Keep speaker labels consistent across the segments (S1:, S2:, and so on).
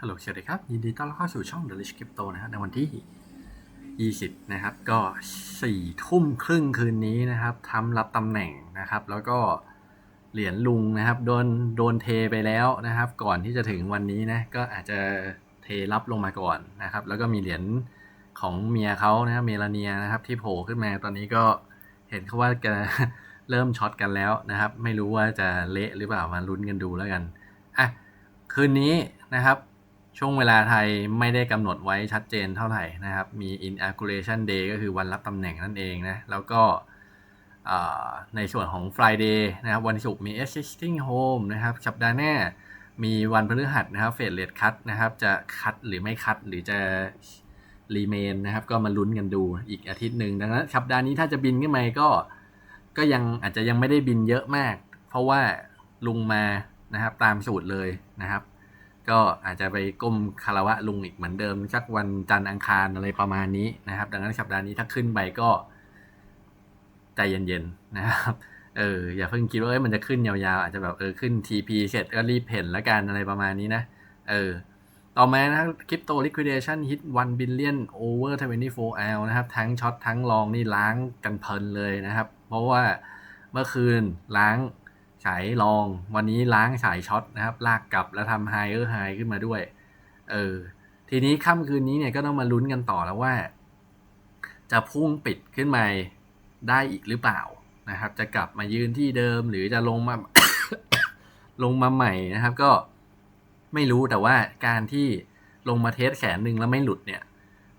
S1: ฮัลโหลสวัสดีครับ ยินดีต้อนรับเข้าสู่ช่อง The Rich Crypto นะฮะในวันที่ 20 นะครับ ก็4ทุ่มครึ่งคืนนี้นะครับทำรับตำแหน่งนะครับ แล้วก็เหรียญลุงนะครับ โดนโดนเทไปแล้วนะครับ ก่อนที่จะถึงวันนี้นะ ก็อาจจะเทรับลงมาก่อนนะครับ แล้วก็มีเหรียญของเมียเขานะครับเมลาเนียนะครับ ที่โผล่ขึ้นมาตอนนี้ก็เห็นเขาว่าจะเริ่มช็อตกันแล้วนะครับ ไม่รู้ว่าจะเละหรือเปล่ามาลุ้นกันดูแล้วกันอะคืนนี้นะครับ ช่วงเวลาไทยไม่ได้กำหนดไว้ชัดเจนเท่าไหร่นะครับ มี inauguration day ก็คือวันรับตำแหน่งนั่นเองนะ แล้วก็ในส่วนของ Friday นะครับ วันศุกร์มี existing home นะครับ สัปดาห์หน้ามีวันพฤหัสนะครับ Fed rate cut นะครับ จะคัดหรือไม่คัดหรือจะ remain นะครับ ก็มาลุ้นกันดูอีกอาทิตย์หนึ่งดังนั้นสัปดาห์นี้ถ้าจะบินขึ้นมาก็ ก็ยังอาจจะยังไม่ได้บินเยอะมาก เพราะว่าลุงมานะครับตามสูตรเลยนะครับ ก็อาจจะไปก้มคารวะลุงอีกเหมือนเดิมสักวันจันทร์อังคารอะไรประมาณนี้นะครับ ดังนั้นสัปดาห์นี้ถ้าขึ้นไปก็ ใจเย็นๆนะครับเอออย่าเพิ่งคิดว่าเอ้ยมันจะขึ้นยาวๆ อาจจะแบบเออขึ้น TP เสร็จก็รีบเพ่นแล้วกันอะไรประมาณนี้นะเออต่อมานะคริปโต liquidation hit 1 billion over 24 hour นะครับ ทั้งช็อตทั้งลองนี่ล้างกันเพลินเลยนะครับ เพราะว่าเมื่อคืนล้าง ฉายลอง วันนี้ล้างฉายช็อตนะครับ ลากกลับแล้วทำไฮเออร์ไฮขึ้นมาด้วย เออ ทีนี้ค่ำคืนนี้เนี่ยก็ต้องมาลุ้นกันต่อแล้วว่า จะพุ่งปิดขึ้นมาได้อีกหรือเปล่านะครับ จะกลับมายืนที่เดิมหรือจะลงมาลงมาใหม่นะครับ ก็ไม่รู้แต่ว่าการที่ลงมาเทสแขนหนึ่งแล้วไม่หลุดเนี่ย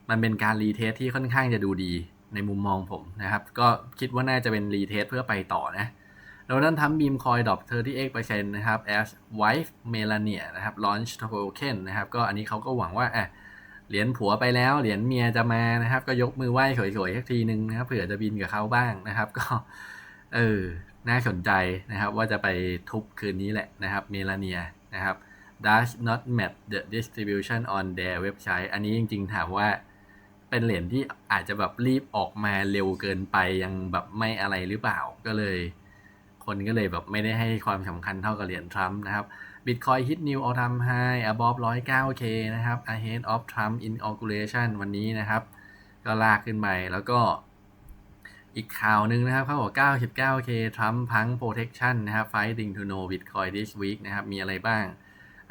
S1: มันเป็นการรีเทสที่ค่อนข้างจะดูดีในมุมมองผมนะครับ ก็คิดว่าน่าจะเป็นรีเทสเพื่อไปต่อนะ แล้วนั้นทำบีมคอยดรอป38%นะครับ as wife melania นะครับ launch token นะครับ ก็อันนี้เขาก็หวังว่าอะเหรียญผัวไปแล้ว เหรียญเมียจะมานะครับ ก็ยกมือไหว้สวยๆสักทีนึงนะครับ เผื่อจะบินกับเขาบ้างนะครับ ก็ เออ น่าสนใจนะครับ ว่าจะไปทุบคืนนี้แหละนะครับ เมลาเนียนะครับ does not match the distribution on their website อันนี้จริงๆถามว่าเป็นเหรียญที่อาจจะแบบรีบออกมาเร็วเกินไปยังแบบไม่อะไรหรือเปล่าก็เลย คนก็เลยแบบไม่ได้ให้ความสำคัญเท่ากับเหรียญทรัมป์นะครับ Bitcoin hit new all time high above 109k นะครับ ahead of Trump inauguration วันนี้นะครับ ก็ลากขึ้นไปแล้วก็อีกข่าวหนึ่งนะครับเขาบอก 99k Trump พัง protection นะครับ fighting to know Bitcoin this week นะครับ มีอะไรบ้าง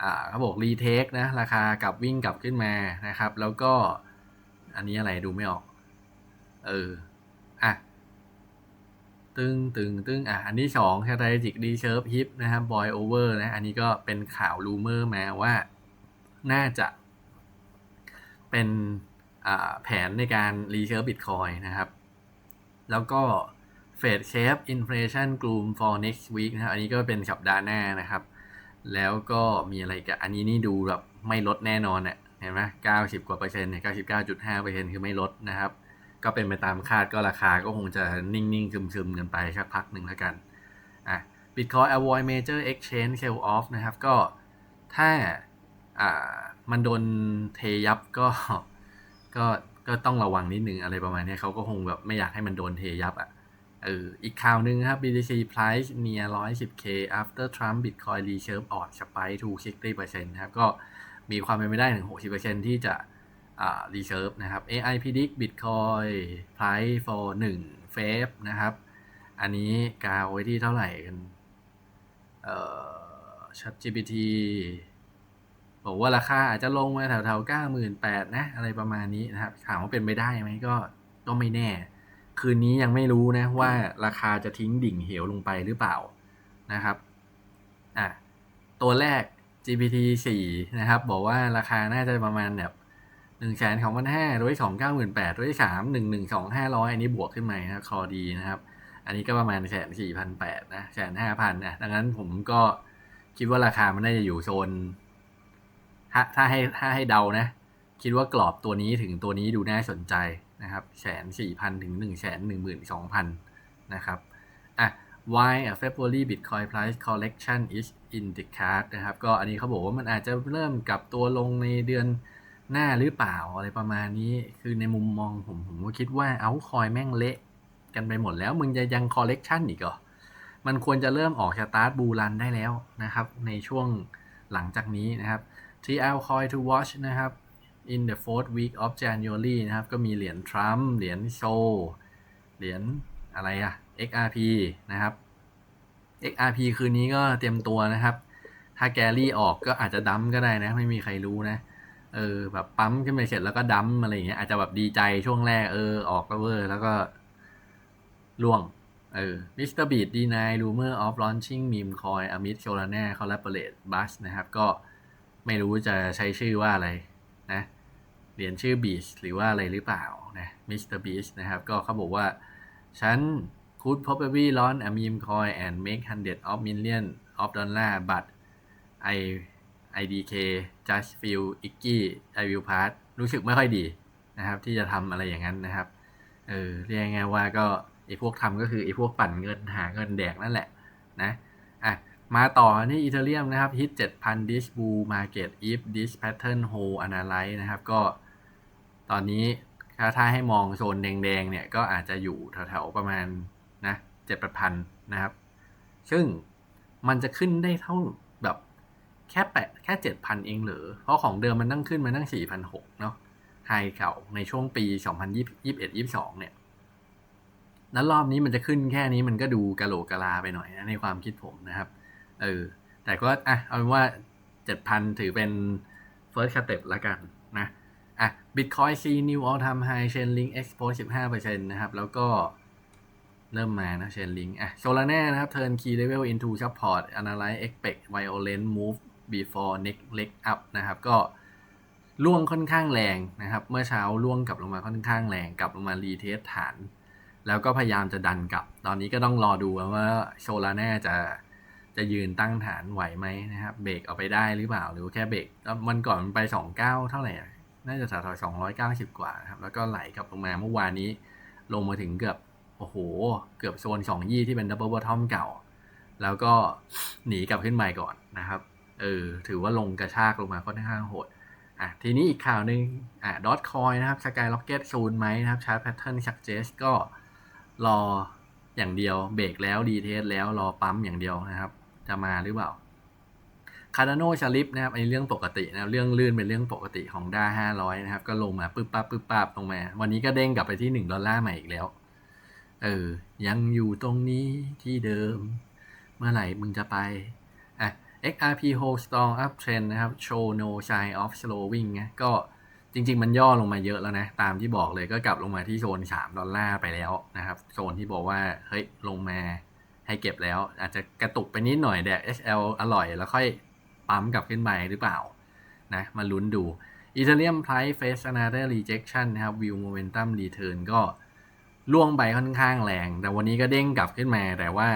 S1: อ่าเขาบอก retake นะ ราคากลับวิ่งกลับขึ้นมานะครับ แล้วก็ อันนี้อะไรดูไม่ออก เออ ตึงตึงตึงอะอันที่สอง strategic reserve hip นะครับ boy over นะ อันนี้ก็เป็นข่าว rumor มาว่า น่าจะ เป็นแผนในการ reserve bitcoin นะครับ แล้วก็ Fed shape inflation gloom for next week นะครับ อันนี้ก็เป็นสัปดาห์หน้านะครับ แล้วก็มีอะไรกับอันนี้นี่ดูแบบไม่ลดแน่นอนเนี่ยเห็นไหมเก้าสิบกว่าเปอร์เซ็นต์เนี่ยเก้าสิบเก้าจุดห้าเปอร์เซ็นต์คือไม่ลดนะครับ ก็เป็นไปตามคาดก็ราคาก็คงจะนิ่งๆ ซึมๆ กันไปสักพักหนึ่งแล้วกันอะ Bitcoin avoid major exchange sell off นะครับ ก็ถ้าอ่ามันโดนเทยับก็ก็ก็ต้องระวังนิดนึงอะไรประมาณนี้เขาก็คงแบบไม่อยากให้มันโดนเทยับอะเอออีกข่าวหนึ่งครับ BTC price near 110k after Trump Bitcoin reserve odd spike to 60%นะครับ ก็มีความเป็นไปได้ถึง 60%ที่จะ อ่า reserve นะครับ AI predict Bitcoin price for 1 fab นะครับ อันนี้กาวไว้ที่เท่าไหร่กัน เอ่อ ChatGPT บอกว่าราคาอาจจะลงมาแถวๆ98,000นะ อะไรประมาณนี้นะครับ ถามว่าเป็นไปได้ไหมก็ก็ไม่แน่ คืนนี้ยังไม่รู้นะว่าราคาจะทิ้งดิ่งเหวลงไปหรือเปล่านะครับ อะ ตัวแรก GPT 4 นะครับ บอกว่าราคาน่าจะประมาณแบบ หนึ่งแสนของพันห้าร้อยสองเก้าหมื่นแปดร้อยสามหนึ่งหนึ่งสองห้าร้อยอันนี้บวกขึ้นมานะคอดีนะครับ อันนี้ก็ประมาณแสนสี่พันแปดนะแสนห้าพันนะดังนั้นผมก็คิดว่าราคามันน่าจะอยู่โซน ถ้าถ้าให้ถ้าให้เดานะ คิดว่ากรอบตัวนี้ถึงตัวนี้ดูน่าสนใจนะครับแสนสี่พันถึงหนึ่งแสนหนึ่งหมื่นสองพันนะครับอะ why a February Bitcoin price correction is in the card นะครับ ก็อันนี้เขาบอกว่ามันอาจจะเริ่มกลับตัวลงในเดือน หน้าหรือเปล่าอะไรประมาณนี้ คือในมุมมองผมผมก็คิดว่าเอาคอยแม่งเละกันไปหมดแล้วมึงจะยัง correction อีกเหรอ มันควรจะเริ่มออกสตาร์ทบูรันได้แล้วนะครับ ในช่วงหลังจากนี้นะครับ TL Coin to Watch นะครับ in the fourth week of January นะครับ ก็มีเหรียญทรัมป์เหรียญโซเหรียญอะไรอะ XRP นะครับ XRP คืนนี้ก็เตรียมตัวนะครับ ถ้าแกรี่ออกก็อาจจะดัมก็ได้นะ ไม่มีใครรู้นะ เออ แบบปั๊มขึ้นไปเสร็จแล้วก็ดัมอะไรอย่างเงี้ยอาจจะแบบดีใจช่วงแรกเออออกก็เวอร์แล้วก็ล่วง เออ Mr. Beat deny rumor of launching meme coin amid Solana collaborate buzz นะครับ ก็ไม่รู้จะใช้ชื่อว่าอะไรนะเหรียญชื่อ Beast หรือว่าอะไรหรือเปล่านะ Mr. Beast นะครับ ก็เขาบอกว่า ฉัน could probably launch a meme coin and make hundred of million of dollar but I IDK just feel icky I will pass รู้สึกไม่ค่อยดีนะครับ ที่จะทำอะไรอย่างนั้นนะครับ เออเรียกง่ายว่าก็ไอ้พวกทำก็คือไอ้พวกปั่นเงินหาเงินแดกนั่นแหละนะอะมาต่อที่อีเทเรียมนะครับฮิต7,000 dish bull market if this pattern hold analyze นะครับ ก็ตอนนี้ถ้าถ้าให้มองโซนแดงๆเนี่ยก็อาจจะอยู่แถวๆประมาณนะ7,000นะครับ ซึ่งมันจะขึ้นได้เท่า แค่แปดแค่7,000เองเหรอ เพราะของเดิมมันตั้งขึ้นมาตั้ง4,600เนาะไฮเก่าในช่วงปี2021-22เนี่ย แล้วรอบนี้มันจะขึ้นแค่นี้มันก็ดูกะโหลกกะลาไปหน่อยนะในความคิดผมนะครับ เออ แต่ก็อะเอาเป็นว่า7,000ถือเป็น first step ละกันนะ อะ Bitcoin C new all time high Chainlink export 15%นะครับ แล้วก็เริ่มมานะ Chainlink อะ Solana นะครับ turn key level into support analyze expect violent move before next leg up นะครับ ก็ล่วงค่อนข้างแรงนะครับ เมื่อเช้าล่วงกลับลงมาค่อนข้างแรงกลับลงมารีเทสฐาน แล้วก็พยายามจะดันกลับ ตอนนี้ก็ต้องรอดูว่าโซลา n a จะจะยืนตั้งฐานไหวไหมนะครับ เบรกเอาไปได้หรือเปล่า หรือแค่เบรกมันก่อนมันไป 29 เท่าไหร่ น่าจะแถวๆ290 กว่าครับ แล้วก็ไหลกลับลงมาเมื่อวานนี้ลงมาถึงเกือบโอ้โห เกือบโซน2ยี่ที่เป็นดับเบิลบอททอมเก่า แล้วก็หนีกลับขึ้นมาก่อนนะครับ เออถือว่าลงกระชากลงมาค่อนข้างโหดอะทีนี้อีกข่าวหนึ่งอะดอทคอยนะครับสกายล็อกเก็ตซูนไหมนะครับชาร์ตแพทเทิร์นซักเจสก็รออย่างเดียวเบรกแล้วดีเทสแล้วรอปั๊มอย่างเดียวนะครับ จะมาหรือเปล่าคาร์โนชาลิปนะครับไอเรื่องปกตินะเรื่องลื่นเป็นเรื่องปกติของด้าห้าร้อยนะครับ ก็ลงมาปึ๊บปั๊บปึ๊บปั๊บลงมา วันนี้ก็เด้งกลับไปที่หนึ่งดอลลาร์ใหม่อีกแล้ว เออ ยังอยู่ตรงนี้ที่เดิม เมื่อไหร่มึงจะไป XRP hold strong up trend นะครับ show no sign of slowing นะก็จริง ๆ มันย่อลงมาเยอะแล้วนะ ตามที่บอกเลยก็กลับลงมาที่โซน 3 ดอลลาร์ไปแล้วนะครับ โซนที่บอกว่า เฮ้ย ลงมาให้เก็บแล้ว อาจจะกระตุกไปนิดหน่อยแดก SL อร่อย แล้วค่อยปั๊มกลับขึ้นไปหรือเปล่านะมาลุ้นดู Ethereum price face another rejection นะครับ view momentum return ก็ล่วงไปค่อนข้างแรง แต่วันนี้ก็เด้งกลับขึ้นมาแต่ว่า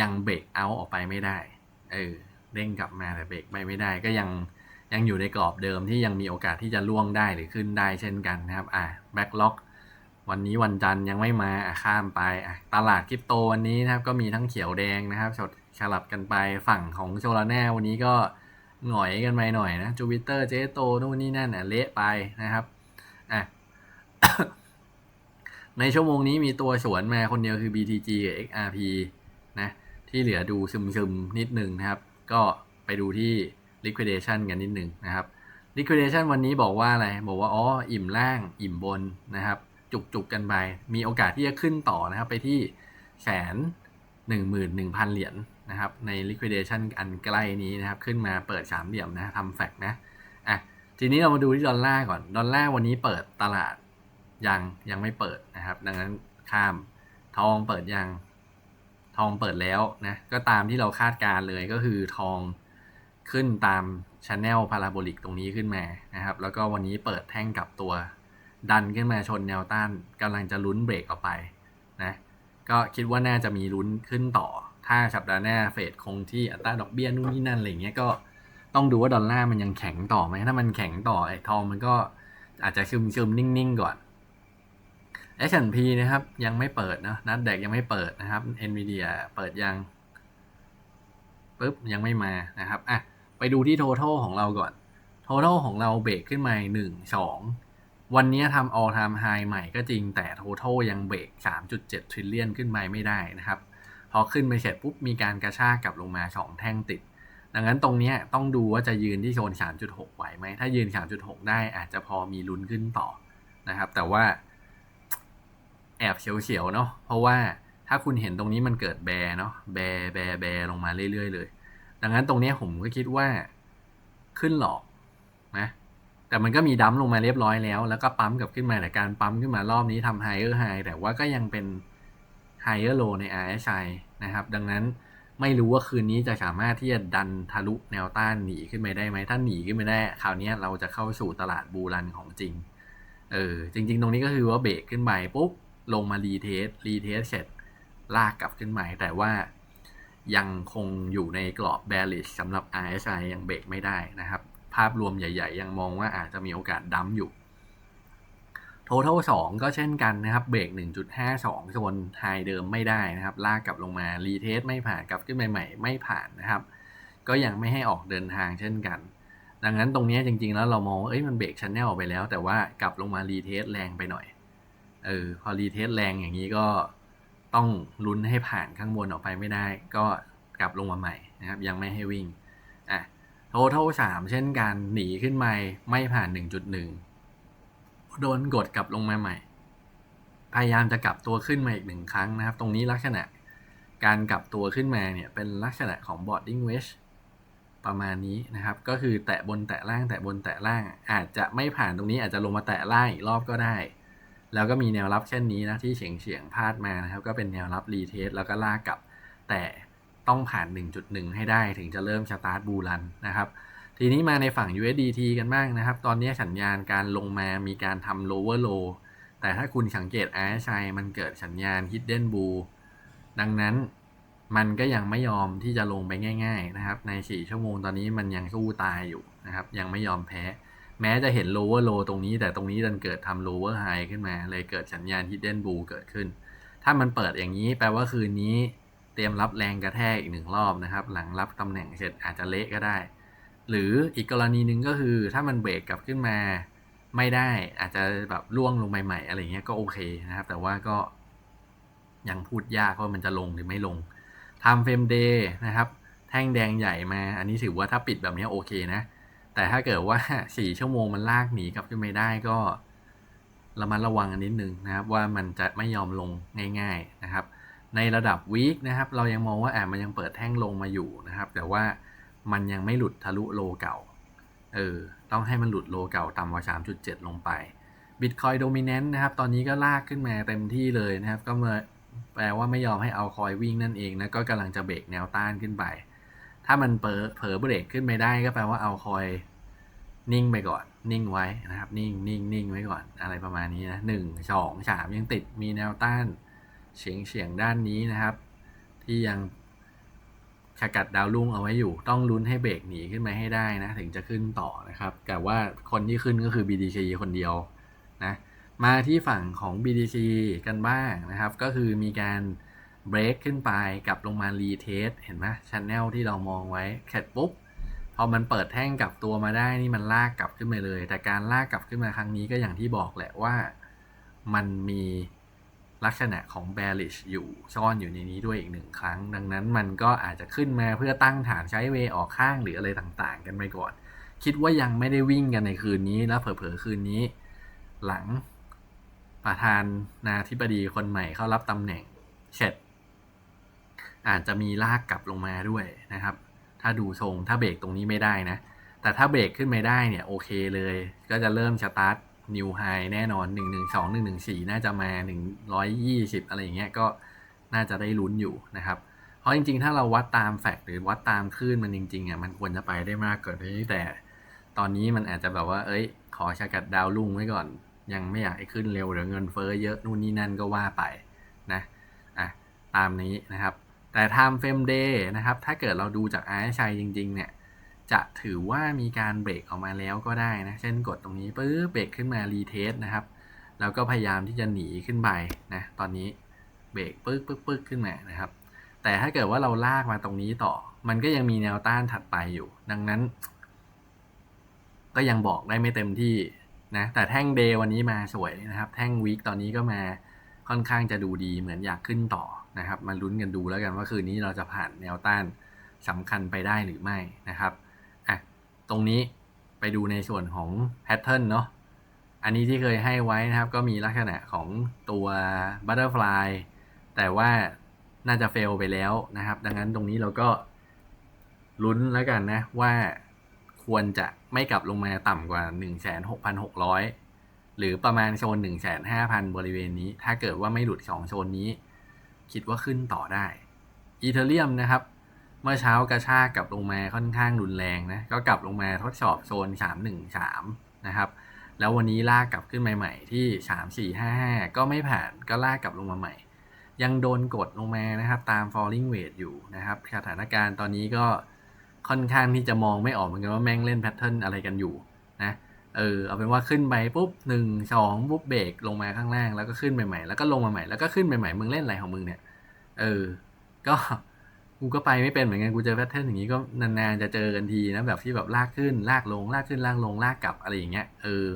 S1: ยังเบรกเอาออกไปไม่ได้ เออเด้งกลับมาแต่เบรกไปไม่ได้ก็ยังยังอยู่ในกรอบเดิมที่ยังมีโอกาสที่จะล่วงได้หรือขึ้นได้เช่นกันนะครับ อะแบ็กล็อกวันนี้วันจันทร์ยังไม่มาอะข้ามไปอะตลาดคริปโตวันนี้นะครับ ก็มีทั้งเขียวแดงนะครับสดสลับกันไปฝั่งของโซลาแน่วันนี้ก็หน่อยกันไปหน่อยนะจูปิเตอร์เจโตนู่นนี่นั่นอะเละไปนะครับอะในชั่วโมงนี้มีตัวสวนมาคนเดียวคือ BTG กับ XRP นะ ที่เหลือดูซึมๆนิดนึงนะครับ ก็ไปดูที่ liquidation กันนิดนึงนะครับ liquidation วันนี้บอกว่าอะไร บอกว่าอ๋ออิ่มล่างอิ่มบนนะครับ จุกๆกันไป มีโอกาสที่จะขึ้นต่อนะครับไปที่แสนหนึ่งหมื่นหนึ่งพันเหรียญนะครับ ใน liquidation อันใกล้นี้นะครับ ขึ้นมาเปิดสามเหลี่ยมนะทำแฟกนะอะทีนี้เรามาดูที่ดอลลาร์ก่อน ดอลลาร์วันนี้เปิดตลาดยังยังไม่เปิดนะครับ ดังนั้นข้ามทองเปิดยัง ทองเปิดแล้วนะก็ตามที่เราคาดการเลยก็คือทองขึ้นตามช n แนลพาราโบลิกตรงนี้ขึ้นมานะครับ แล้วก็วันนี้เปิดแท่งกับตัวดันขึ้นมาชนแนวต้านกำลังจะลุ้นเบรกออกไปนะก็คิดว่าน่าจะมีลุ้นขึ้นต่อ ถ้าสัปดาห์หน้าเฟดคงที่อัตราดอกเบี้ยนู่นนี่นั่นอะไรเงี้ยก็ต้องดูว่าดอลลาร์มันยังแข็งต่อไหมถ้ามันแข็งต่อไอ้ทองมันก็อาจจะซึมซึมนิ่งๆก่อน S&P นะครับ ยังไม่เปิดนะนัดแดกยังไม่เปิดนะครับ NVIDIA เปิดยังปุ๊บยังไม่มานะครับอะไปดูที่ total ของเราก่อน total ของเราเบรกขึ้นมาหนึ่งสองวันนี้ทำ all time high ใหม่ก็จริงแต่ total ยังเบรก 3.7 trillion ขึ้นไปไม่ได้นะครับ พอขึ้นไปเสร็จปุ๊บมีการกระชากกลับลงมา 2 แท่งติด ดังนั้นตรงนี้ต้องดูว่าจะยืนที่โซน 3.6 ไหวไหม ถ้ายืน 3.6 ได้อาจจะพอมีลุ้นขึ้นต่อนะครับ แต่ว่า แอบเฉียวๆเนาะเพราะว่าถ้าคุณเห็นตรงนี้มันเกิดแบร์เนาะแบร์แบร์แบร์ลงมาเรื่อยๆเลย ดังนั้นตรงนี้ผมก็คิดว่าขึ้นหลอกนะแต่มันก็มีดัมลงมาเรียบร้อยแล้ว แล้วก็ปั๊มกลับขึ้นมาแต่การปั๊มขึ้นมารอบนี้ทำไฮเออร์ไฮแต่ว่าก็ยังเป็นไฮเออร์โลใน RSI นะครับ ดังนั้นไม่รู้ว่าคืนนี้จะสามารถที่จะดันทะลุแนวต้านหนีขึ้นไปได้ไหมถ้าหนีขึ้นไปได้คราวนี้เราจะเข้าสู่ตลาดบูรันของจริงเออจริง ๆ ตรงนี้ก็คือว่าเบรกขึ้นไปปุ๊บ ลงมารีเทสรีเทสเสร็จลากกลับขึ้นใหมาแต่ว่ายังคงอยู่ในกรอบ bearish สำหรับ RSI ยังเบรกไม่ได้นะครับ ภาพรวมใหญ่ ๆ ยังมองว่าอาจจะมีโอกาสดั้มอยู่ total 2 ก็เช่นกันนะครับ เบรก 1.52โซนไฮเดิมไม่ได้นะครับ ลากกลับลงมารีเทสไม่ผ่านกลับขึ้นใหม่ๆไม่ผ่านนะครับ ก็ยังไม่ให้ออกเดินทางเช่นกัน ดังนั้นตรงนี้จริงๆแล้วเรามองว่าเอ้ยมันเบรกชันแนลออกไปแล้ว แต่ว่ากลับลงมารีเทสแรงไปหน่อย เออพอรีเทสแรงอย่างนี้ก็ต้องลุ้นให้ผ่านข้างบนออกไปไม่ได้ ก็กลับลงมาใหม่นะครับ ยังไม่ให้วิ่งอะ total 3เช่นกันหนีขึ้นมาไม่ผ่าน 1.1 โดนกดกลับลงมาใหม่ พยายามจะกลับตัวขึ้นมาอีกหนึ่งครั้งนะครับ ตรงนี้ลักษณะการกลับตัวขึ้นมาเนี่ยเป็นลักษณะของ boarding wedge ประมาณนี้นะครับ ก็คือแตะบนแตะล่างแตะบนแตะล่าง อาจจะไม่ผ่านตรงนี้อาจจะลงมาแตะล่างอีกรอบก็ได้ แล้วก็มีแนวรับเช่นนี้นะที่เฉียงเฉียงพาดมานะครับ ก็เป็นแนวรับรีเทสแล้วก็ลากกลับ แต่ต้องผ่าน 1.1 ให้ได้ถึงจะเริ่มสตาร์ทบูรันนะครับ ทีนี้มาในฝั่ง USDT กันบ้างนะครับ ตอนนี้สัญญาณการลงมามีการทำ lower low แต่ถ้าคุณสังเกต RSI มันเกิดสัญญาณ hidden bull ดังนั้นมันก็ยังไม่ยอมที่จะลงไปง่าย ๆ นะครับ ใน 4 ชั่วโมงตอนนี้มันยังสู้ตายอยู่นะครับ ยังไม่ยอมแพ้ แม้จะเห็น lower low ตรงนี้ แต่ตรงนี้ดันเกิดทำ lower high ขึ้นมา เลยเกิดสัญญาณ hidden bull เกิดขึ้น ถ้ามันเปิดอย่างนี้แปลว่าคืนนี้เตรียมรับแรงกระแทกอีกหนึ่งรอบนะครับ หลังรับตำแหน่งเสร็จอาจจะเละก็ได้ หรืออีกกรณีหนึ่งก็คือถ้ามันเบรกกลับขึ้นมา ไม่ได้อาจจะแบบล่วงลงใหม่ๆอะไรเงี้ยก็โอเคนะครับ แต่ว่าก็ยังพูดยากว่ามันจะลงหรือไม่ลงทำเฟรมเดย์นะครับ แท่งแดงใหญ่มา อันนี้ถือว่าถ้าปิดแบบนี้โอเคนะ แต่ถ้าเกิดว่าสี่ชั่วโมงมันลากหนีกลับขึ้นไม่ได้ก็ระมัดระวังอันนิดนึงนะครับ ว่ามันจะไม่ยอมลงง่าย ๆนะครับ ในระดับวีคนะครับ เรายังมองว่าแอบมันยังเปิดแท่งลงมาอยู่นะครับ แต่ว่ามันยังไม่หลุดทะลุโลเก่าเออต้องให้มันหลุดโลเก่าต่ำกว่า 3.7 ลงไป Bitcoin Dominant นะครับ ตอนนี้ก็ลากขึ้นมาเต็มที่เลยนะครับ ก็มาแปลว่าไม่ยอมให้เอาคอยวิ่งนั่นเองนะก็กำลังจะเบรกแนวต้านขึ้นไป ถ้ามันเผลอเผลอเบรกขึ้นไม่ได้ก็แปลว่าเอาคอยนิ่งไปก่อน นิ่งไว้นะครับ นิ่งนิ่งนิ่งไว้ก่อนอะไรประมาณนี้นะหนึ่งสองสามยังติดมีแนวต้านเฉียงเฉียงด้านนี้นะครับ ที่ยังขกัดดาวรุ่งเอาไว้อยู่ ต้องลุ้นให้เบรกหนีขึ้นมาให้ได้นะ ถึงจะขึ้นต่อนะครับ แต่ว่าคนที่ขึ้นก็คือ BTC คนเดียวนะ มาที่ฝั่งของ BTC กันบ้างนะครับ ก็คือมีการ เบรกขึ้นไปกลับลงมารีเทสเห็นไหมชันแนลที่เรามองไว้เสร็จปุ๊บพอมันเปิดแท่งกลับตัวมาได้นี่มันลากกลับขึ้นมาเลย แต่การลากกลับขึ้นมาครั้งนี้ก็อย่างที่บอกแหละว่ามันมีลักษณะของ bearish อยู่ซ่อนอยู่ในนี้ด้วยอีกหนึ่งครั้ง ดังนั้นมันก็อาจจะขึ้นมาเพื่อตั้งฐานใช้เวออกข้างหรืออะไรต่างๆ กันไปก่อน คิดว่ายังไม่ได้วิ่งกันในคืนนี้แล้วเผลอๆคืนนี้ หลังประธานนาธิบดีคนใหม่เข้ารับตำแหน่งเสร็จ อาจจะมีลากกลับลงมาด้วยนะครับ ถ้าดูทรงถ้าเบรกตรงนี้ไม่ได้นะ แต่ถ้าเบรกขึ้นไม่ได้เนี่ยโอเคเลย ก็จะเริ่มสตาร์ทนิวไฮแน่นอน 1 1 2 1 1 4 น่าจะมา 120 อะไรอย่างเงี้ยก็น่าจะได้ลุ้นอยู่นะครับ เพราะจริงๆ ถ้าเราวัดตามแฟกต์หรือวัดตามคลื่นมันจริงๆอะมันควรจะไปได้มากกว่านี้แต่ตอนนี้มันอาจจะแบบว่า เอ้ย ขอชะกัดดาวลุ่งไว้ก่อน ยังไม่อยากให้ขึ้นเร็วเดี๋ยวเงินเฟ้อเยอะนู่นนี่นั่นก็ว่าไปนะอะตามนี้นะครับ แต่ time frame day นะครับ ถ้าเกิดเราดูจาก RSI จริง ๆ เนี่ย จะถือว่ามีการเบรกออกมาแล้วก็ได้นะ เช่นกดตรงนี้ปึ๊บเบรกขึ้นมารีเทสนะครับ แล้วก็พยายามที่จะหนีขึ้นไปนะ ตอนนี้เบรกปึ๊กปึ๊กปึ๊กขึ้นมานะครับ แต่ถ้าเกิดว่าเราลากมาตรงนี้ต่อ มันก็ยังมีแนวต้านถัดไปอยู่ ดังนั้น ก็ยังบอกได้ไม่เต็มที่นะ แต่แท่งเดวันนี้มาสวยนะครับ แท่งวีคตอนนี้ก็มาค่อนข้างจะดูดีเหมือนอยากขึ้นต่อ นะครับ มาลุ้นกันดูแล้วกันว่าคืนนี้เราจะผ่านแนวต้านสำคัญไปได้หรือไม่นะครับอะตรงนี้ไปดูในส่วนของแพทเทิร์นเนาะอันนี้ที่เคยให้ไว้นะครับ ก็มีลักษณะของตัว Butterfly แต่ว่าน่าจะเฟลไปแล้วนะครับ ดังนั้นตรงนี้เราก็ลุ้นแล้วกันนะว่าควรจะไม่กลับลงมาต่ำกว่า 16,600 หรือประมาณโซน 15,000 บริเวณนี้ ถ้าเกิดว่าไม่หลุด 2 โซนนี้ คิดว่าขึ้นต่อได้อีเทเรียมนะครับ เมื่อเช้ากระชากกลับลงมาค่อนข้างรุนแรงนะ ก็กลับลงมาทดสอบโซน 313 นะครับ แล้ววันนี้ลากกลับขึ้นมาใหม่ที่ 3455 ก็ไม่ผ่านก็ลากกลับลงมาใหม่ ยังโดนกดลงมานะครับ ตาม falling weight อยู่นะครับ สถานการณ์ตอนนี้ก็ค่อนข้างที่จะมองไม่ออกเหมือนกันว่าแม่งเล่นแพทเทิร์นอะไรกันอยู่ เออเอาเป็นว่าขึ้นไปปุ๊บหนึ่งสองปุ๊บเบรกลงมาข้างล่างแล้วก็ขึ้นไปใหม่แล้วก็ลงมาใหม่แล้วก็ขึ้นไปใหม่มึงเล่นอะไรของมึงเนี่ย เออ ก็กูก็ไปไม่เป็นเหมือนกันกูเจอแพทเทิร์นอย่างนี้ก็นานๆจะเจอกันทีนะแบบที่แบบลากขึ้นลากลงลากขึ้นลากลงลากกลับอะไรอย่างเงี้ยเออ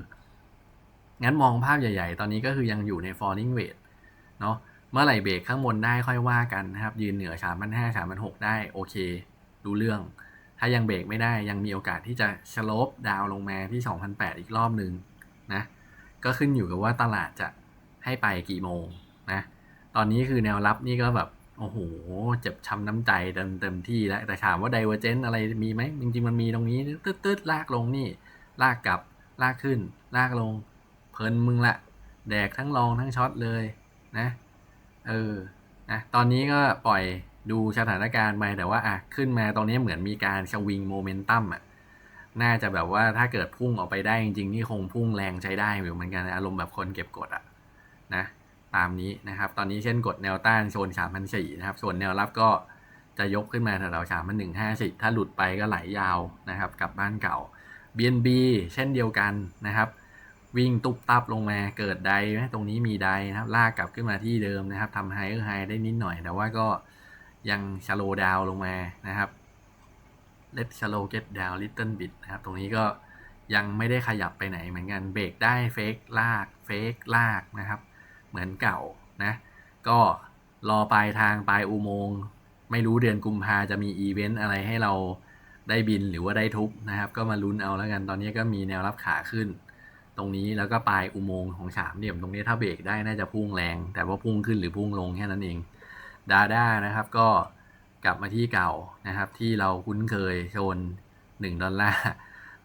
S1: งั้นมองภาพใหญ่ๆ ตอนนี้ก็คือยังอยู่ใน falling weight เนาะเมื่อไหร่เบรกข้างบนได้ค่อยว่ากันนะครับ ยืนเหนือ 3 5 0 0 3 6 0 0 ได้ โอเค ดูเรื่อง ถ้ายังเบรกไม่ได้ยังมีโอกาสที่จะชโลปดาวลงมาที่ 2,008 อีกรอบหนึ่งนะก็ขึ้นอยู่กับว่าตลาดจะให้ไปกี่โมงนะตอนนี้คือแนวรับนี่ก็แบบโอ้โหเจ็บช้ำน้ำใจเต็มเต็มที่แล้วแต่ถามว่าไดเวอร์เจนอะไรมีไหมจริงๆมันมีตรงนี้ตืดๆลากลงนี่ ลากกลับลากขึ้น ลากลง เพลินมึงละ แดกทั้งลองทั้งช็อตเลยนะ เออนะตอนนี้ก็ปล่อย ดูสถานการณ์ไปแต่ว่าอะขึ้นมาตรงนี้เหมือนมีการสวิงโมเมนตัมอะน่าจะแบบว่าถ้าเกิดพุ่งออกไปได้จริงๆนี่คงพุ่งแรงใช้ได้อยู่เหมือนกันอารมณ์แบบคนเก็บกดอะนะตามนี้นะครับ ตอนนี้เช่นกดแนวต้านโซน3,004นะครับ ส่วนแนวรับก็จะยกขึ้นมาแถวๆ3,150ถ้าหลุดไปก็ไหลยาวนะครับกลับบ้านเก่า BNB เช่นเดียวกันนะครับ วิ่งตุบตับลงมาเกิดไดไหมตรงนี้มีไดนะครับ ลากกลับขึ้นมาที่เดิมนะครับทำไฮเออร์ไฮได้นิดหน่อย แต่ว่าก็ ยังชโลดาวลงมานะครับ let slow get down little bit นะครับ ตรงนี้ก็ยังไม่ได้ขยับไปไหนเหมือนกัน เบรกได้เฟกลาก เฟกลากนะครับ เหมือนเก่านะ ก็รอปลายทางปลายอุโมงค์ ไม่รู้เดือนกุมภาจะมีอีเวนต์อะไรให้เราได้บินหรือว่าได้ทุบนะครับ ก็มาลุ้นเอาแล้วกัน ตอนนี้ก็มีแนวรับขาขึ้น ตรงนี้แล้วก็ปลายอุโมงค์ของสามเหลี่ยมตรงนี้ถ้าเบรกได้น่าจะพุ่งแรง แต่ว่าพุ่งขึ้นหรือพุ่งลงแค่นั้นเอง ดาด้านะครับ ก็กลับมาที่เก่านะครับ ที่เราคุ้นเคยโซน1ดอลลาร์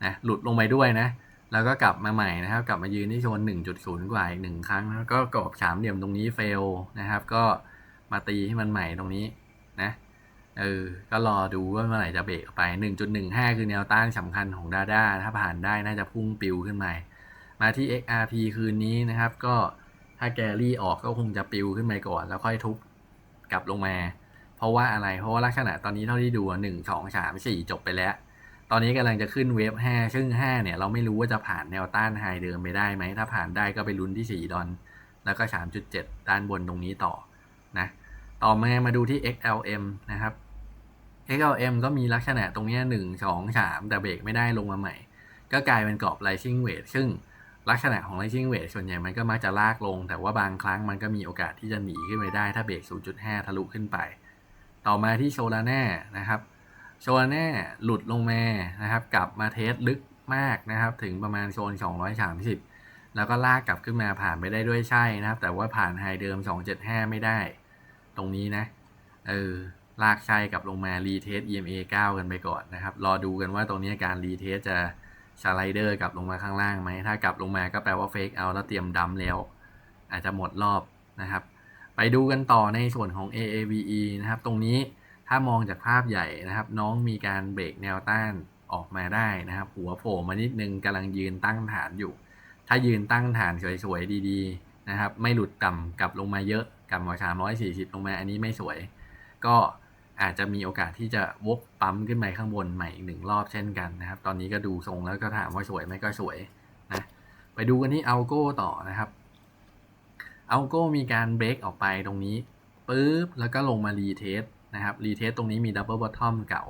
S1: นะหลุดลงไปด้วยนะ แล้วก็กลับมาใหม่นะครับ กลับมายืนที่โซน1.0 กว่าอีกหนึ่งครั้งแล้วก็กรอบสามเหลี่ยมตรงนี้เฟลนะครับ ก็มาตีให้มันใหม่ตรงนี้นะเออ ก็รอดูว่าเมื่อไหร่จะเบรกออกไป 1.15 คือแนวต้านสำคัญของดาด้าถ้าผ่านได้น่าจะพุ่งปิวขึ้นมา มาที่ XRP คืนนี้นะครับ ก็ถ้าแกรี่ออกก็คงจะปิวขึ้นไปก่อน แล้วค่อยทุบ กลับลงมา เพราะว่าอะไรเพราะว่าลักษณะตอนนี้เท่าที่ดูหนึ่งสองสามสี่จบไปแล้ว ตอนนี้กำลังจะขึ้นเวฟ5ซึ่ง5เนี่ยเราไม่รู้ว่าจะผ่านแนวต้านไฮเดิมไปได้ไหม ถ้าผ่านได้ก็ไปลุ้นที่4ดอลแล้วก็3.7ด้านบนตรงนี้ต่อนะต่อมามาดูที่ XLM นะครับ XLM ก็มีลักษณะตรงนี้1 2 3แต่เบรกไม่ได้ลงมาใหม่ ก็กลายเป็นกรอบ rising w e i g h ซึ่ง ลักษณะของ rising weight ส่วนใหญ่มันก็มักจะลากลง แต่ว่าบางครั้งมันก็มีโอกาสที่จะหนีขึ้นไปได้ถ้าเบรก 0.5 ทะลุขึ้นไป ต่อมาที่โซลาน่านะครับโซลาน่าหลุดลงมานะครับ กลับมาเทสลึกมากนะครับ ถึงประมาณโซน 230 แล้วก็ลากกลับขึ้นมาผ่านไปได้ด้วยใช่นะครับ แต่ว่าผ่านไฮเดิม 275 ไม่ได้ ตรงนี้นะเออลากใช่กลับลงมารีเทส EMA 9 กันไปก่อนนะครับ รอดูกันว่าตรงนี้การรีเทสจะ สไลเดอร์กลับลงมาข้างล่างไหม ถ้ากลับลงมาก็แปลว่าเฟกเอาแล้วเตรียมดัมแล้ว อาจจะหมดรอบนะครับ ไปดูกันต่อในส่วนของ AAVE นะครับ ตรงนี้ถ้ามองจากภาพใหญ่นะครับ น้องมีการเบรกแนวต้านออกมาได้นะครับ หัวโผล่มานิดนึงกำลังยืนตั้งฐานอยู่ ถ้ายืนตั้งฐานสวยๆดีๆนะครับ ไม่หลุดต่ำกลับลงมาเยอะกลับมา340 ลงมาอันนี้ไม่สวย ก็ อาจจะมีโอกาสที่จะวกปั๊มขึ้นไปข้างบนใหม่อีกหนึ่งรอบเช่นกันนะครับ ตอนนี้ก็ดูทรงแล้วก็ถามว่าสวยไหมก็สวยนะไปดูกันที่อัลโก้ต่อนะครับอัลโก้มีการเบรกออกไปตรงนี้ปุ๊บแล้วก็ลงมารีเทสนะครับรีเทสตรงนี้มีดับเบิลบอททอมเก่า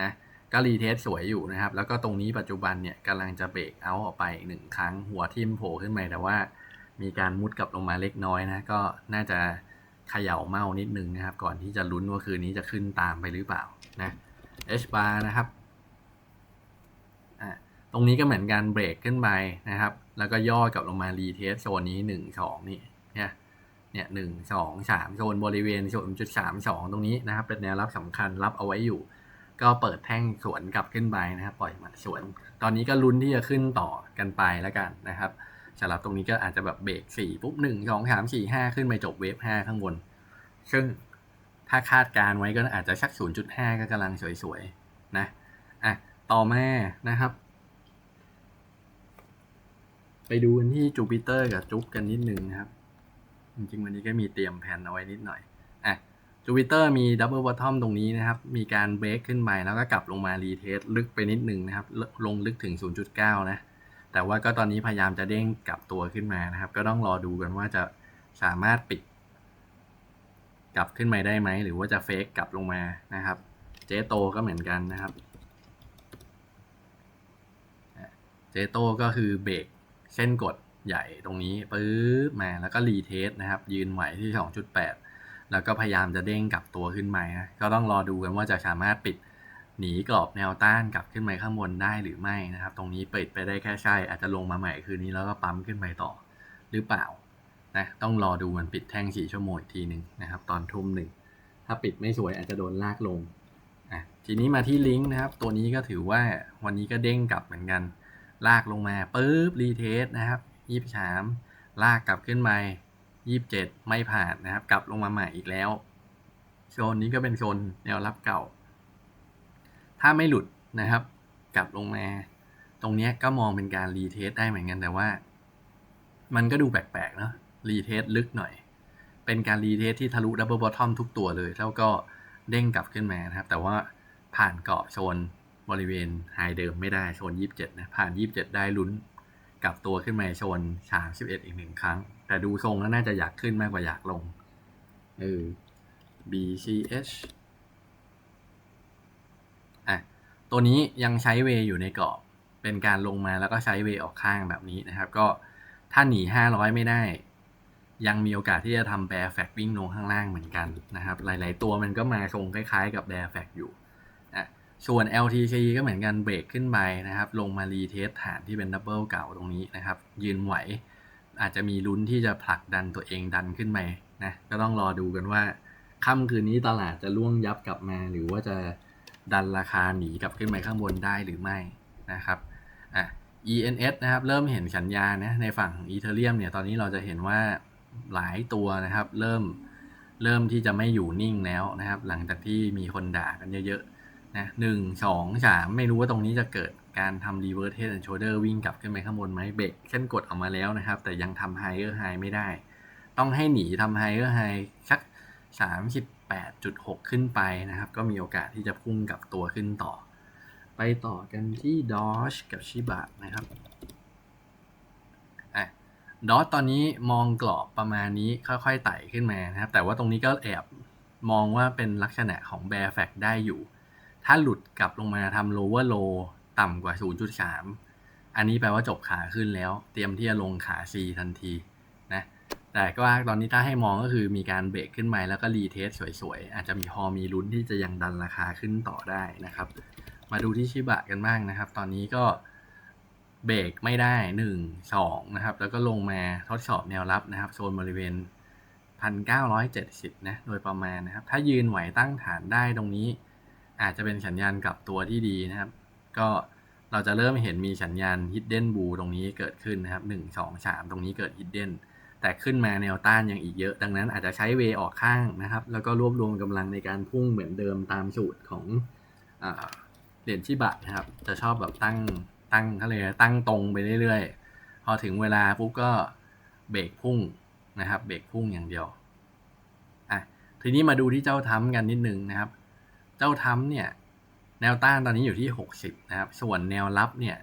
S1: นะก็รีเทสสวยอยู่นะครับ แล้วก็ตรงนี้ปัจจุบันเนี่ยกำลังจะเบรกเอาออกไปหนึ่งครั้งหัวทิ่มโผล่ขึ้นมาแต่ว่ามีการมุดกลับลงมาเล็กน้อยนะก็น่าจะ เขย่าเมานิดนึงนะครับ ก่อนที่จะลุ้นว่าคืนนี้จะขึ้นตามไปหรือเปล่านะ H bar นะครับตรงนี้ก็เหมือนกันเบรกขึ้นไปนะครับ แล้วก็ย่อกลับลงมารีเทสโซนนี้หนึ่งสองนี่เนี่ยเนี่ยหนึ่งสองสามโซนบริเวณศูนจุดสามสองตรงนี้นะครับ เป็นแนวรับสำคัญรับเอาไว้อยู่ ก็เปิดแท่งสวนกลับขึ้นไปนะครับ ปล่อยมัดสวน ตอนนี้ก็ลุ้นที่จะขึ้นต่อกันไปแล้วกันนะครับ สำหรับตรงนี้ก็อาจจะแบบเบรกสี่ปุ๊บหนึ่งสองสามสี่ห้าขึ้นไปจบเวฟห้าข้างบน ซึ่งถ้าคาดการไว้ก็อาจจะสัก0.5ก็กำลังสวยๆนะอะต่อมานะครับ ไปดูกันที่จูปิเตอร์กับจุ๊บกันนิดนึงนะครับ จริงๆวันนี้ก็มีเตรียมแผนเอาไว้นิดหน่อยอะจูปิเตอร์มีดับเบิลบอททอมตรงนี้นะครับ มีการเบรกขึ้นไปแล้วก็กลับลงมารีเทสลึกไปนิดนึงนะครับ ลงลึกถึง 0.9 นะ แต่ว่าก็ตอนนี้พยายามจะเด้งกลับตัวขึ้นมานะครับ ก็ต้องรอดูกันว่าจะสามารถปิด กลับขึ้นมาได้ไหม หรือว่าจะเฟกกลับลงมานะครับ เจโตก็เหมือนกันนะครับเจโตก็คือเบรกเส้นกดใหญ่ตรงนี้ปื๊บมาแล้วก็รีเทสนะครับ ยืนไหวที่ 2.8 แล้วก็พยายามจะเด้งกลับตัวขึ้นมานะก็ต้องรอดูกันว่าจะสามารถปิด หนีกรอบแนวต้านกลับขึ้นไปข้างบนได้หรือไม่นะครับ ตรงนี้เปิดไปได้แค่ใช่ อาจจะลงมาใหม่คืนนี้แล้วก็ปั๊มขึ้นไปต่อหรือเปล่านะต้องรอดูมันปิดแท่งสี่ชั่วโมงอีกทีหนึ่งนะครับ ตอนทุ่มหนึ่งถ้าปิดไม่สวยอาจจะโดนลากลงอะทีนี้มาที่ลิงก์นะครับ ตัวนี้ก็ถือว่าวันนี้ก็เด้งกลับเหมือนกัน ลากลงมาปุ๊บรีเทสนะครับยี่สามลากกลับขึ้นมายี่สิบเจ็ดไม่ผ่านนะครับ กลับลงมาใหม่อีกแล้วโซนนี้ก็เป็นโซนแนวรับเก่า ถ้าไม่หลุดนะครับ กลับลงมา ตรงนี้ก็มองเป็นการรีเทสได้เหมือนกันแต่ว่า มันก็ดูแปลกๆเนาะรีเทสลึกหน่อย เป็นการรีเทสที่ทะลุดับเบิลบอททอมทุกตัวเลย แล้วก็เด้งกลับขึ้นมานะครับ แต่ว่าผ่านเกาะโซนบริเวณไฮเดิมไม่ได้โซน27 นะ ผ่าน 27 ได้ลุ้นกลับตัวขึ้นมาโซน31 อีกหนึ่งครั้ง แต่ดูทรงแล้วน่าจะอยากขึ้นมากกว่าอยากลงเออ BCH อะ ตัวนี้ยังใช้เวอยู่ในกรอบ เป็นการลงมาแล้วก็ใช้เวออกข้างแบบนี้นะครับ ก็ถ้าหนี 500 ไม่ได้ ยังมีโอกาสที่จะทำแบร์แฟกวิ่งลงข้างล่างเหมือนกันนะครับ หลาย ๆ ตัวมันก็มาทรงคล้าย ๆ กับแบร์แฟกอยู่อะส่วน LTC ก็เหมือนกันเบรกขึ้นไปนะครับ ลงมารีเทสฐานที่เป็นดับเบิลเก่าตรงนี้นะครับ ยืนไหว อาจจะมีลุ้นที่จะผลักดันตัวเองดันขึ้นไปนะก็ต้องรอดูกันว่าค่ำคืนนี้ตลาดจะล่วงยับกลับมาหรือว่าจะ ดันราคาหนีกลับขึ้นไปข้างบนได้หรือไม่นะครับอะ ENS นะครับเริ่มเห็นสัญญาณนะในฝั่งของ Ethereum เนี่ยตอนนี้เราจะเห็นว่าหลายตัวนะครับ เริ่มเริ่มที่จะไม่อยู่นิ่งแล้วนะครับ หลังจากที่มีคนด่ากันเยอะๆนะหนึ่งสองสามไม่รู้ว่าตรงนี้จะเกิดการทำ reverse head and shoulder วิ่งกลับขึ้นไปข้างบนไหมเบรกเส้นกดออกมาแล้วนะครับ แต่ยังทำ higher high ไม่ได้ ต้องให้หนีทำ higher high สักสามสิบ แปดจุดหกขึ้นไปนะครับ ก็มีโอกาสที่จะพุ่งกับตัวขึ้นต่อ ไปต่อกันที่ Doge กับ Shiba นะครับอะ Doge ตอนนี้มองกรอบประมาณนี้ค่อยๆไต่ขึ้นมานะครับ แต่ว่าตรงนี้ก็แอบมองว่าเป็นลักษณะของ Bear f a c ได้อยู่ ถ้าหลุดกลับลงมาทำ lower low ต่ำกว่า 0.3 อันนี้แปลว่าจบขาขึ้นแล้ว เตรียมที่จะลงขา C ทันที แต่ก็ตอนนี้ถ้าให้มองก็คือมีการเบรกขึ้นมาแล้วก็รีเทสสวยๆ อาจจะมีพอมีลุ้นที่จะยังดันราคาขึ้นต่อได้นะครับ มาดูที่ชิบะกันบ้างนะครับ ตอนนี้ก็เบรกไม่ได้หนึ่งสองนะครับ แล้วก็ลงมาทดสอบแนวรับนะครับ โซนบริเวณพันเก้าร้อยเจ็ดสิบนะ โดยประมาณนะครับ ถ้ายืนไหวตั้งฐานได้ตรงนี้ อาจจะเป็นสัญญาณกลับตัวที่ดีนะครับ ก็เราจะเริ่มเห็นมีสัญญาณ hidden b u ตรงนี้เกิดขึ้นนะครับหนึ่งสองสามตรงนี้เกิด hidden แต่ขึ้นมาแนวต้านยังอีกเยอะ ดังนั้นอาจจะใช้เวออกข้างนะครับ แล้วก็รวบรวมกำลังในการพุ่งเหมือนเดิมตามสูตรของอเหรียญชิบะนะครับ จะชอบแบบตั้งตั้งเขาเลยตั้งตรงไปเรื่อยๆ พอถึงเวลาปุ๊บก็เบรกพุ่งนะครับ เบรกพุ่งอย่างเดียวอะทีนี้มาดูที่เจ้าทั้มกันนิดนึงนะครับ เจ้าทั้มเนี่ยแนวต้านตอนนี้อยู่ที่หกสิบนะครับ ส่วนแนวรับเนี่ย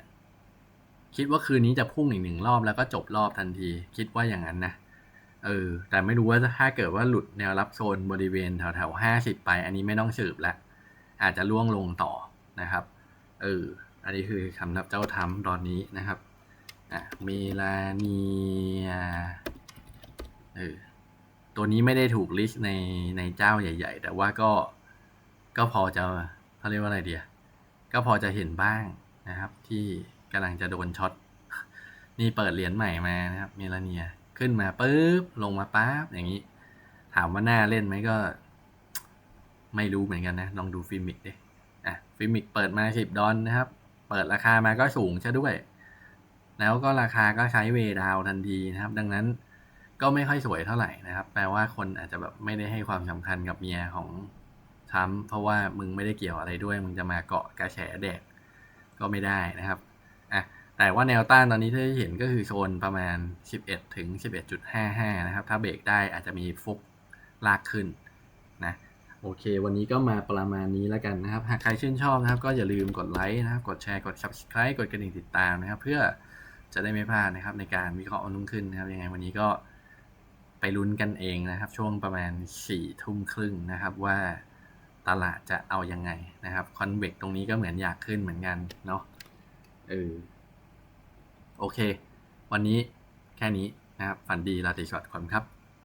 S1: คิดว่าคืนนี้จะพุ่งอีกหนึ่งรอบแล้วก็จบรอบทันที คิดว่าอย่างนั้นนะเออ แต่ไม่รู้ว่าถ้าเกิดว่าหลุดแนวรับโซนบริเวณแถวๆห้าสิบไป อันนี้ไม่ต้องสืบแล้วอาจจะล่วงลงต่อนะครับ เออ อันนี้คือคำนับเจ้าทำตอนนี้นะครับอะเมลานียเออตัวนี้ไม่ได้ถูกลิสต์ในในเจ้าใหญ่ ๆ แต่ว่าก็ก็พอจะเขาเรียกว่าอะไรเดียก็พอจะเห็นบ้างนะครับที่ กำลังจะโดนช็อต นี่เปิดเหรียญใหม่มานะครับ เมลาเนีย ขึ้นมาปุ๊บ ลงมาปั๊บ อย่างนี้ ถามว่าหน่าเล่นไหมก็ ไม่รู้เหมือนกันนะ ลองดูฟิมิกดิอะฟิมิกเปิดมาสิบดอลนะครับ เปิดราคามาก็สูงซะด้วย แล้วก็ราคาก็ใช้เวดาวทันทีนะครับ ดังนั้นก็ไม่ค่อยสวยเท่าไหร่นะครับ แปลว่าคนอาจจะแบบไม่ได้ให้ความสำคัญกับเมียของทรัมป์เพราะว่ามึงไม่ได้เกี่ยวอะไรด้วย มึงจะมาเกาะกระแสแดกก็ไม่ได้นะครับ แต่ว่าแนวต้านตอนนี้ที่เห็นก็คือโซนประมาณ 11 ถึง 11.55 นะครับ ถ้าเบรกได้อาจจะมีฟุกลากขึ้นนะโอเค วันนี้ก็มาประมาณนี้แล้วกันนะครับ หากใครชื่นชอบนะครับ ก็อย่าลืมกดไลค์นะครับ กดแชร์ กด subscribe กดกระดิ่งติดตามนะครับ เพื่อจะได้ไม่พลาดนะครับ ในการวิเคราะห์นุ่งขึ้นนะครับ ยังไงวันนี้ก็ไปลุ้นกันเองนะครับ ช่วงประมาณสี่ทุ่มครึ่งนะครับว่าตลาดจะเอายังไงนะครับคอนเวกตรงนี้ก็เหมือนอยากขึ้นเหมือนกันเนาะเออ โอเค วันนี้แค่นี้นะครับ ฝันดีลาติชอตก่อนครับ